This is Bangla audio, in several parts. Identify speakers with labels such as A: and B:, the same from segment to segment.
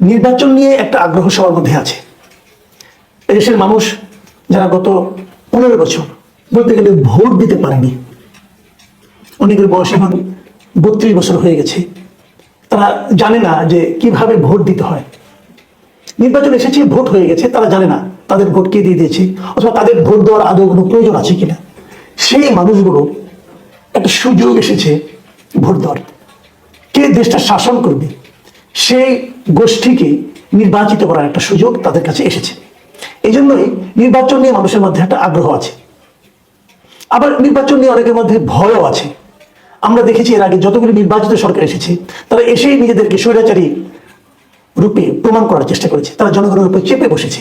A: নির্বাচন নিয়ে একটা আগ্রহ সবার মধ্যে আছে। দেশের মানুষ যারা গত পনেরো বছর বলতে গেলে ভোট দিতে পারেনি, অনেকের বয়স এখন বত্রিশ বছর হয়ে গেছে, তারা জানে না যে কীভাবে ভোট দিতে হয়। নির্বাচন এসেছে, ভোট হয়ে গেছে, তারা জানে না তাদের ভোট কে দিয়ে দিয়েছে, অথবা তাদের ভোট দেওয়ার আদৌ কোনো প্রয়োজন আছে কিনা। সেই মানুষগুলো একটা সুযোগ এসেছে ভোট দেওয়ার। কে দেশটা শাসন করবে, সেই গোষ্ঠীকে নির্বাচিত করার একটা সুযোগ তাদের কাছে এসেছে। এই জন্যই নির্বাচন নিয়ে মানুষের মধ্যে একটা আগ্রহ আছে। আবার নির্বাচন নিয়ে অনেকের মধ্যে ভয়ও আছে। আমরা দেখেছি এর আগে যতগুলি নির্বাচিত সরকার এসেছে, তারা এসেই নিজেদেরকে স্বৈরাচারী রূপে প্রমাণ করার চেষ্টা করেছে। তারা জনগণের উপর চেপে বসেছে।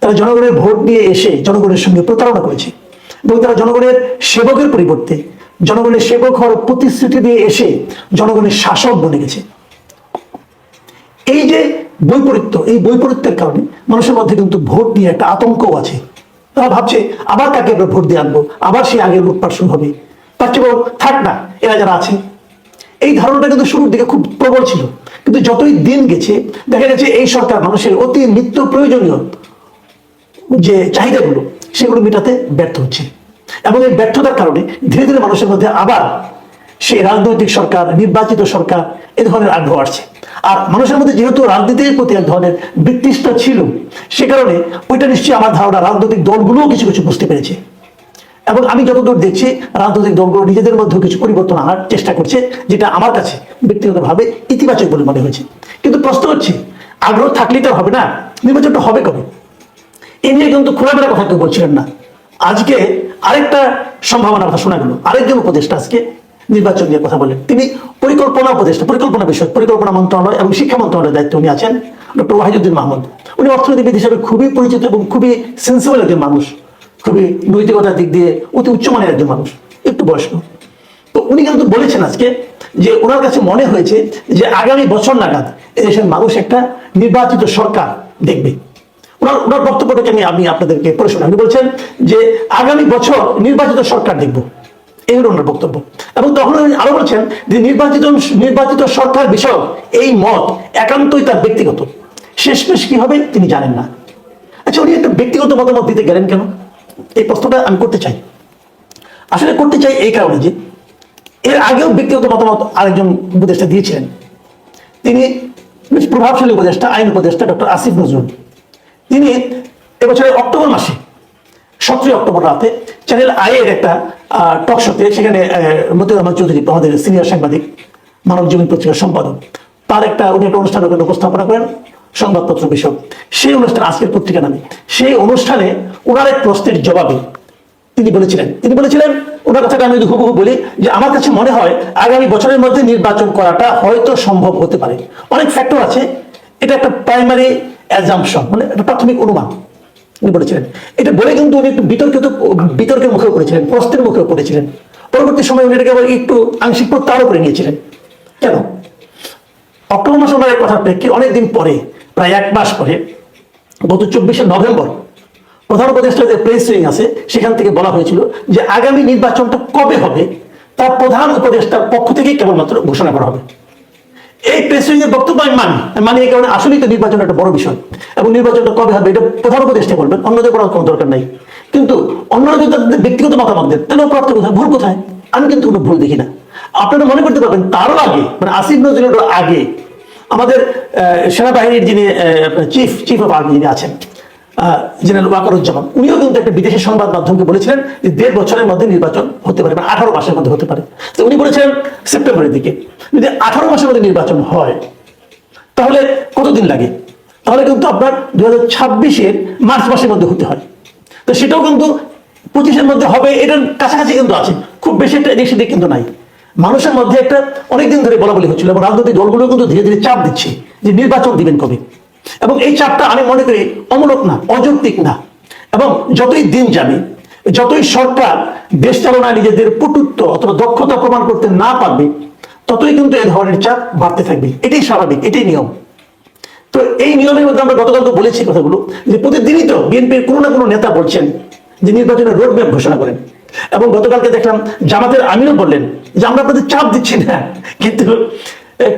A: তারা জনগণের ভোট নিয়ে এসে জনগণের সঙ্গে প্রতারণা করেছে এবং তারা জনগণের সেবকের পরিবর্তে জনগণের সেবক হওয়ার প্রতিশ্রুতি দিয়ে এসে জনগণের শাসক বনে গেছে। এই যে বৈপরীত্য, এই বৈপরীত্যের কারণে মানুষের মধ্যে কিন্তু ভোট নিয়ে একটা আতঙ্কও আছে। তারা ভাবছে, আবার কাকে আমরা ভোট দিয়ে আনব? আবার সেই আগের লুটপাট শুরু হবে। তার চেয়ে বরং থাক না, এরা যারা আছে। এই ধারণাটা কিন্তু শুরুর দিকে খুব প্রবল ছিল। কিন্তু যতই দিন গেছে, দেখা গেছে এই সরকার মানুষের অতি নিত্য প্রয়োজনীয় যে চাহিদাগুলো, সেগুলো মেটাতে ব্যর্থ হচ্ছে। এবং এই ব্যর্থতার কারণে ধীরে ধীরে মানুষের মধ্যে আবার সেই রাজনৈতিক সরকার, নির্বাচিত সরকার, এ ধরনের আগ্রহ আসছে। আর মানুষের মধ্যে যেহেতু রাজনীতির প্রতি এক ধরনের বৃত্তিষ্ঠা ছিল, সে কারণে ওইটা নিশ্চয়ই আমার ধারণা রাজনৈতিক দলগুলোও কিছু কিছু বুঝতে পেরেছে। এবং আমি যতদূর দেখছি, রাজনৈতিক দলগুলো নিজেদের মধ্যে কিছু পরিবর্তন আনার চেষ্টা করছে, যেটা আমার কাছে ব্যক্তিগতভাবে ইতিবাচক বলে মনে হয়েছে। কিন্তু প্রশ্ন হচ্ছে, আগ্রহ থাকলেই তো হবে না? নির্বাচনটা হবে কবে? এ নিয়ে কিন্তু খোলামেলা কথা কেউ বলছিলেন না। আজকে আরেকটা সম্ভাবনার কথা শোনা গেল। আরেকজন উপদেষ্টা আজকে নির্বাচন নিয়ে কথা বলেন। তিনি পরিকল্পনা উপদেষ্টা, পরিকল্পনা বিষয় পরিকল্পনা মন্ত্রণালয় এবং শিক্ষা মন্ত্রণালয়ের দায়িত্ব উনি আছেন, ডক্টর ওয়াহিদুদ্দিন মাহমুদ। উনি অর্থনীতিবিদ হিসেবে খুবই পরিচিত এবং খুবই সেন্সিবল একজন মানুষ। খুবই নৈতিকতার দিক দিয়ে অতি উচ্চমানের একজন মানুষ। একটু বয়স্ক। তো উনি কিন্তু বলেছেন আজকে যে ওনার কাছে মনে হয়েছে যে আগামী বছর নাগাদ এদেশের মানুষ একটা নির্বাচিত সরকার দেখবে। ওনার ওনার বক্তব্যটাকে আমি আমি আপনাদেরকে পড়ে শোনাই। উনি বলছেন যে আগামী বছর নির্বাচিত সরকার দেখব। এই হলো ওনার বক্তব্য। এবং তখন উনি আরও বলছেন যে নির্বাচিত নির্বাচিত সরকার বিষয়ক এই মত একান্তই তার ব্যক্তিগত। শেষমেশ কি হবে তিনি জানেন না। আচ্ছা উনি একটা ব্যক্তিগত মতামত দিতে গেলেন কেন? এই প্রশ্নটা আমি করতে চাই। আসলে করতে চাই এই কারণে যে এর আগেও ব্যক্তিগত মতামত আরেকজন উপদেষ্টা দিয়েছিলেন। তিনি বেশ প্রভাবশালী উপদেষ্টা, আইন উপদেষ্টা ডক্টর আসিফ নজরুল। তিনি এবছরের অক্টোবর মাসে সতেরোই অক্টোবর রাতে চ্যানেল আইয়ের একটা টক শোতে সেখানে মতিউর রহমান চৌধুরী আমাদের সিনিয়র সাংবাদিক, মানব জীবন পত্রিকার সম্পাদক, তার একটা উনি একটা অনুষ্ঠান ওখানে উপস্থাপনা করেন, সংবাদপত্র বিষয় সেই অনুষ্ঠান, আজকের পত্রিকা নামে, সেই অনুষ্ঠানে ওনার এক প্রশ্নের জবাবে তিনি বলেছিলেন তিনি বলেছিলেন, ওনার কথাটা আমি হুবহু বলি যে আমার কাছে মনে হয় আগামী বছরের মধ্যে নির্বাচন করাটা হয়তো সম্ভব হতে পারে। অনেক ফ্যাক্টর আছে, এটা একটা প্রাইমারি অ্যাজাম্পশন মানে একটা প্রাথমিক অনুমান। উনি বলেছিলেন। এটা বলে কিন্তু উনি একটু বিতর্কিত, বিতর্কের মুখেও পড়েছিলেন, প্রশ্নের মুখেও পড়েছিলেন। পরবর্তী সময় উনি এটাকে আবার একটু আংশিক প্রত্যাহারও করে নিয়েছিলেন। কেন? অক্টোবর মাসে ওনার কথার প্রেক্ষিতে অনেকদিন পরে, প্রায় এক মাস পরে, গত চব্বিশে নভেম্বর, প্রধান উপদেষ্টা যে প্রেস উইং আছে, সেখান থেকে বলা হয়েছিল যে আগামী নির্বাচনটা কবে হবে, তা প্রধান উপদেষ্টার পক্ষ থেকেই কেবলমাত্র ঘোষণা করা হবে। এই প্রেসিডেন্টের বক্তব্য আমি মানি। মানি এই কারণে আসলেই তো নির্বাচন একটা বড় বিষয়। এবং নির্বাচনটা কবে হবে এটা প্রধান উপদেষ্টা বলবেন, অন্যদের করার কোনো দরকার নাই। কিন্তু অন্যরা যদি তাদের ব্যক্তিগত মতামত দেন, তাহলে প্রাপ্ত কোথায়? ভুল কোথায়? আমি কিন্তু কোনো ভুল দেখি না। আপনারা মনে করতে পারবেন, তারও আগে মানে আসিফ নজরুলের আগে, আমাদের সেনাবাহিনীর যিনি চিফ চিফ অফ আর্মি যিনি আছেন জেনারেল ওয়াকারুজ্জামান। উনিও কিন্তু একটা বিদেশি সংবাদ মাধ্যমকে বলেছিলেন যে দেড় বছরের মধ্যে নির্বাচন হতে পারে মানে আঠারো মাসের মধ্যে হতে পারে। তো উনি বলেছিলেন সেপ্টেম্বরের দিকে, যদি আঠারো মাসের মধ্যে নির্বাচন হয়, তাহলে কতদিন লাগে? তাহলে কিন্তু আপনার দু হাজার ছাব্বিশের মার্চ মাসের মধ্যে হতে হয়। তো সেটাও কিন্তু পঁচিশের মধ্যে হবে, এটার কাছাকাছি কিন্তু আছে। খুব বেশি একটা এদিক সেদিক কিন্তু নাই। মানুষের মধ্যে একটা অনেকদিন ধরে বলা বলি হচ্ছিল এবং রাজনৈতিক দলগুলো কিন্তু ধীরে ধীরে চাপ দিচ্ছে যে নির্বাচন দিবেন কবে? এবং এই চাপটা আমি মনে করি অমূলক না, অযৌক্তিক না। এবং যতই দিন যাবে, যতই সরকার দেশ চালনায় নিজেদের পটুত্ব অথবা দক্ষতা প্রমাণ করতে না পারবে, ততই কিন্তু এই ধরনের চাপ বাড়তে থাকবে। এটাই স্বাভাবিক, এটাই নিয়ম। তো এই নিয়মের মধ্যে আমরা গতকাল তো বলেছি কথাগুলো, যে প্রতিদিনই তো বিএনপির কোনো না কোনো নেতা বলছেন যে নির্বাচনের রোড ম্যাপ ঘোষণা করেন। এবং গতকালকে দেখলাম জামাতের আমিও বললেন যে আমরা আপনাদের চাপ দিচ্ছি না, কিন্তু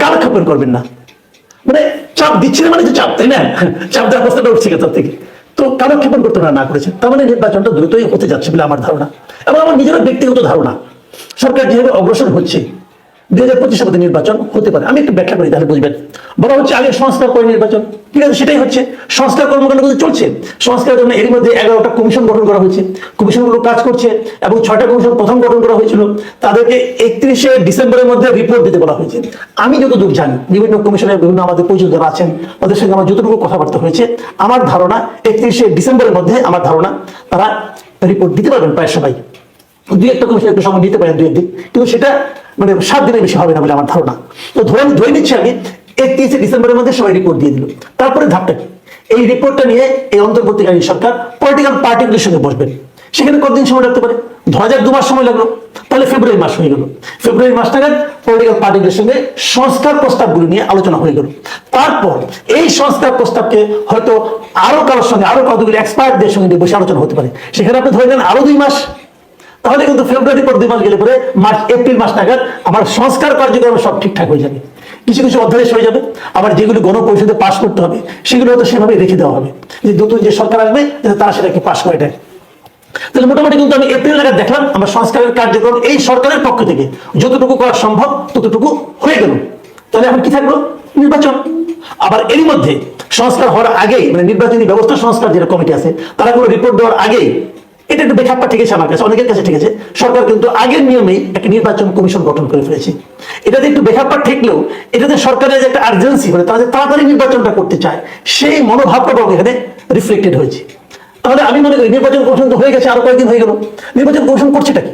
A: কালক্ষেপণ করবেন না। চাপ দিচ্ছে মানে যে চাপ, তাই না? চাপ দেওয়ার প্রশ্নটা উঠছে তার থেকে। তো কালক্ষেপণ করতে না করেছে। তার মানে নির্বাচনটা দ্রুতই হতে যাচ্ছে বলে আমার ধারণা। এবং আমার নিজের ব্যক্তিগত ধারণা। সরকার যেভাবে অগ্রসর হচ্ছে দুই হাজার পঁচিশ সালে নির্বাচন হতে পারে। আমি একটু ব্যাখ্যা করি তাহলে বুঝবেন। বলা হচ্ছে আগে সংস্কার করে নির্বাচন। ঠিক আছে, সেটাই হচ্ছে। সংস্কার কর্মকাণ্ড কিন্তু চলছে। সংস্কারের জন্য এর মধ্যে এগারোটা কমিশন গঠন করা হয়েছে। কমিশনগুলো কাজ করছে এবং ছয়টা কমিশন প্রথম গঠন করা হয়েছিল। তাদেরকে একত্রিশে ডিসেম্বরের মধ্যে রিপোর্ট দিতে বলা হয়েছে। আমি যতদূর জানি, বিভিন্ন কমিশনের বিভিন্ন আমাদের পরিচিত যারা আছেন, তাদের সঙ্গে আমার যতটুকু কথাবার্তা হয়েছে, আমার ধারণা একত্রিশে ডিসেম্বরের মধ্যে আমার ধারণা তারা রিপোর্ট দিতে পারবেন প্রায় সবাই। দুই একটা কমিশন একটু সময় দিতে পারেন দুই একদিন। কিন্তু সেটা মানে সাত দিনের বেশি হবে না বলে আমার ধারণা। তো ধরে ধরে নিচ্ছি আমি, একত্রিশে ডিসেম্বরের মধ্যে সবাই রিপোর্ট দিয়ে দিল। তারপরে ধাপটা কি? এই রিপোর্টটা নিয়ে এই অন্তর্বর্তীকালীন সরকার পলিটিক্যাল পার্টিগুলির সঙ্গে বসবেন। সেখানে কতদিন সময় লাগতে পারে? ধরা যাক দু মাস সময় লাগল। তাহলে ফেব্রুয়ারি মাস হয়ে গেল। ফেব্রুয়ারি মাস নাগাদ পলিটিক্যাল পার্টিগুলির সঙ্গে সংস্কার প্রস্তাবগুলি নিয়ে আলোচনা হয়ে গেল। তারপর এই সংস্কার প্রস্তাবকে হয়তো আরও কারোর সঙ্গে, আরও কতগুলি এক্সপার্টদের সঙ্গে নিয়ে বসে আলোচনা হতে পারে। সেখানে আপনি ধরে নেন আরও দুই মাস। তাহলে কিন্তু ফেব্রুয়ারি পর দুই মাস গেলে পরে মার্চ এপ্রিল মাস নাগাদ আমার সংস্কার কার্যক্রম সব ঠিকঠাক হয়ে যাবে। কিছু কিছু অধ্যাদেশ হয়ে যাবে। আবার যেগুলো গণপরিষদে পাশ করতে হবে, সেগুলো হয়তো সেভাবে রেখে দেওয়া হবে। যে নতুন যে সরকার আসবে তারা সেটাকে পাশ করে দেয় তাহলে মোটামুটি কিন্তু আমি এপ্রিল নাগাদ দেখলাম আমার সংস্কারের কার্যক্রম এই সরকারের পক্ষ থেকে। যতটুকু করা সম্ভব, ততটুকু হয়ে গেল। তাহলে এখন কি থাকল? নির্বাচন। আবার এরই মধ্যে সংস্কার হওয়ার আগেই মানে নির্বাচনী ব্যবস্থা সংস্কার যেটা কমিটি আছে, তারা কোনো রিপোর্ট দেওয়ার আগেই এটা একটু বেখাপ্পা আছে আমার কাছে, অনেকের কাছে ঠিক আছে সরকার কিন্তু আগের নিয়মেই একটা নির্বাচন কমিশন গঠন করে ফেলেছে। এটাতে একটু বেখাপ্পা ঠেকলেও এটাতে সরকারের যে একটা আর্জেন্সি মানে তারা যে তাড়াতাড়ি নির্বাচনটা করতে চায়, সেই মনোভাবটা এখানে রিফ্লেক্টেড হয়েছে। তাহলে আমি মনে করি নির্বাচন কমিশন তো হয়ে গেছে, আরও কয়েকদিন হয়ে গেল। নির্বাচন কমিশন করছেটা কি?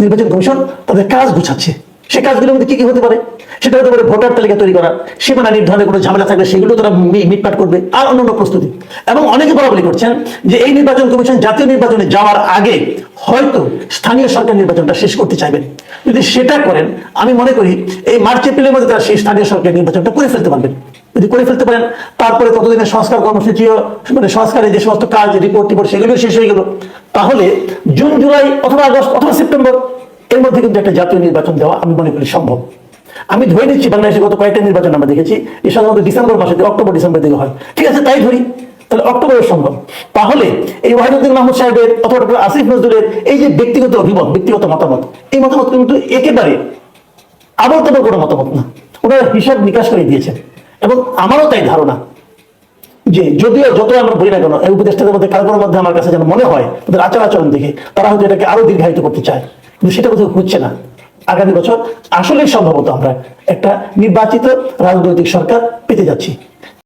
A: নির্বাচন কমিশন তাদের কাজ গুছাচ্ছে। সে কাজগুলোর মধ্যে কি কি হতে পারে? সেটা হতে পারে ভোটার তালিকা তৈরি করা, সীমানা নির্ধারণে কোনো ঝামেলা থাকলে সেগুলো তারা মি- মিটমাট করবে, আর অন্যান্য প্রস্তুতি। এবং অনেকে বলাবলি করছেন যে এই নির্বাচন কমিশন জাতীয় নির্বাচনে যাওয়ার আগে হয়তো স্থানীয় সরকার নির্বাচনটা শেষ করতে চাইবেন। যদি সেটা করেন, আমি মনে করি এই মার্চ, এপ্রিলের মধ্যে তারা সেই স্থানীয় সরকার নির্বাচনটা করে ফেলতে পারবেন। যদি করে ফেলতে পারেন, তারপরে ততদিনের সংস্কার কর্মসূচিও মানে সংস্কারের যে সমস্ত কাজ, রিপোর্ট, টিপোর্ট সেগুলো শেষ হয়ে গেল। তাহলে জুন, জুলাই অথবা আগস্ট অথবা সেপ্টেম্বর এর মধ্যে কিন্তু একটা জাতীয় নির্বাচন দেওয়া আমি মনে করি সম্ভব। আমি ধরে নিচ্ছি বাংলাদেশে গত কয়েকটা নির্বাচন আমরা দেখেছি এই সাধারণত ডিসেম্বর মাসে অক্টোবর, ডিসেম্বর দিকে হয়। ঠিক আছে, তাই ধরি, তাহলে অক্টোবরের সম্ভব। তাহলে এই ওয়াহিদুদ্দিন মাহমুদ সাহেবের অথবা ডক্টর আসিফ নজরুলের এই যে ব্যক্তিগত অভিমত, ব্যক্তিগত মতামত, এই মতামত কিন্তু একেবারে আবার তবে কোনো মতামত না। ওনারা হিসাব নিকাশ করে দিয়েছেন। এবং আমারও তাই ধারণা যে যদিও যত আমরা বলি না কেন, এই উপদেষ্টাদের মধ্যে কারোর মধ্যে আমার কাছে যেন মনে হয়, তাদের আচার আচরণ দেখে তারা হয়তো এটাকে আরও দীর্ঘায়িত করতে চায়। কিন্তু সেটা কোথাও হচ্ছে না। আগামী বছর আসলে সম্ভবত আমরা একটা নির্বাচিত রাজনৈতিক সরকার পেতে যাচ্ছি।